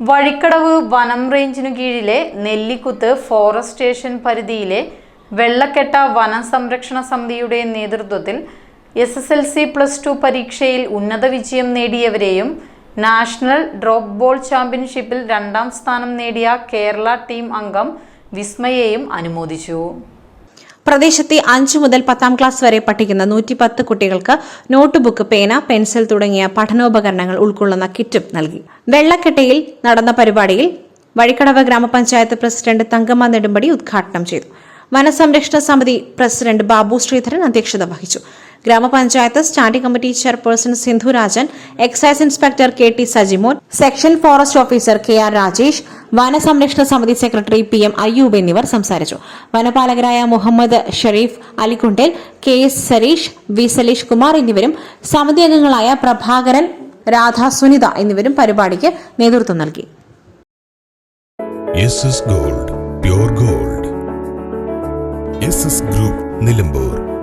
വഴിക്കടവ് വനം റേഞ്ചിനു കീഴിലെ Nellikuth forest station പരിധിയിലെ വെള്ളക്കെട്ട വനം സംരക്ഷണ സമിതിയുടെ നേതൃത്വത്തിൽ S S L C plus two പരീക്ഷയിൽ ഉന്നത വിജയം നേടിയവരെയും നാഷണൽ ഡ്രോപ്പ് ബോൾ ചാമ്പ്യൻഷിപ്പിൽ രണ്ടാം സ്ഥാനം നേടിയ കേരള ടീം അംഗം വിസ്മയെയും അനുമോദിച്ചു. പ്രദേശത്തെ അഞ്ചു മുതൽ പത്താം ക്ലാസ് വരെ പഠിക്കുന്ന നൂറ്റി പത്ത് കുട്ടികൾക്ക് നോട്ട് ബുക്ക് പേന പെൻസിൽ തുടങ്ങിയ പഠനോപകരണങ്ങൾ ഉൾക്കൊള്ളുന്ന കിറ്റും നൽകി. വെള്ളക്കെട്ടയിൽ നടന്ന പരിപാടിയിൽ വഴിക്കടവ് ഗ്രാമപഞ്ചായത്ത് പ്രസിഡന്റ് തങ്കമ്മ നെടുമ്പടി ഉദ്ഘാടനം ചെയ്തു. വനസംരക്ഷണ സമിതി പ്രസിഡന്റ് ബാബു ശ്രീധരൻ അധ്യക്ഷത വഹിച്ചു. ഗ്രാമപഞ്ചായത്ത് standing committee chairperson Sindhu Rajan excise inspector K T Sajimon section forest officer K R Rajesh വനസംരക്ഷണ സമിതി സെക്രട്ടറി പി എം അയ്യൂബ് എന്നിവർ സംസാരിച്ചു. വനപാലകരായ Muhammad Sharif Alikkundel K S Sareesh V Saleesh Kumar എന്നിവരും സമിതി അംഗങ്ങളായ പ്രഭാകരൻ രാധ സുനിത എന്നിവരും പരിപാടിക്ക് നേതൃത്വം നൽകി. Gold gold. ഗ്രൂപ്പ് നിലമ്പൂർ.